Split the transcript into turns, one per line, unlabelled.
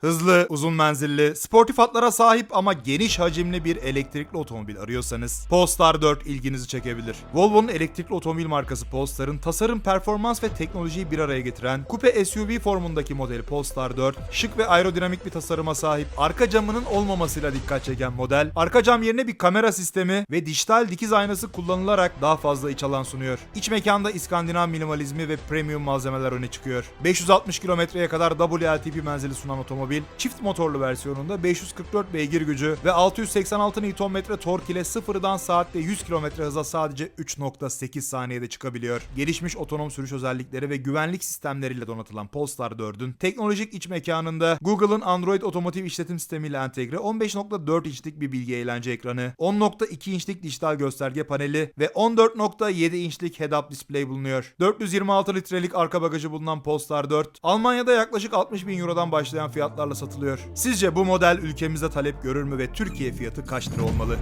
Hızlı, uzun menzilli, sportif hatlara sahip ama geniş hacimli bir elektrikli otomobil arıyorsanız Polestar 4 ilginizi çekebilir. Volvo'nun elektrikli otomobil markası Polestar'ın tasarım, performans ve teknolojiyi bir araya getiren kupe SUV formundaki modeli Polestar 4, şık ve aerodinamik bir tasarıma sahip, arka camının olmamasıyla dikkat çeken model, arka cam yerine bir kamera sistemi ve dijital dikiz aynası kullanılarak daha fazla iç alan sunuyor. İç mekanda İskandinav minimalizmi ve premium malzemeler öne çıkıyor. 560 kilometreye kadar WLTP menzili sunan otomobil, çift motorlu versiyonunda 544 beygir gücü ve 686 Nm tork ile sıfırdan saatte 100 km hıza sadece 3.8 saniyede çıkabiliyor. Gelişmiş otonom sürüş özellikleri ve güvenlik sistemleriyle donatılan Polestar 4'ün teknolojik iç mekanında Google'ın Android otomotiv işletim sistemiyle entegre 15.4 inçlik bir bilgi eğlence ekranı, 10.2 inçlik dijital gösterge paneli ve 14.7 inçlik head-up display bulunuyor. 426 litrelik arka bagajı bulunan Polestar 4, Almanya'da yaklaşık 60 bin Euro'dan başlayan fiyatlarla satılıyor. Sizce bu model ülkemizde talep görür mü ve Türkiye fiyatı kaç lira olmalı?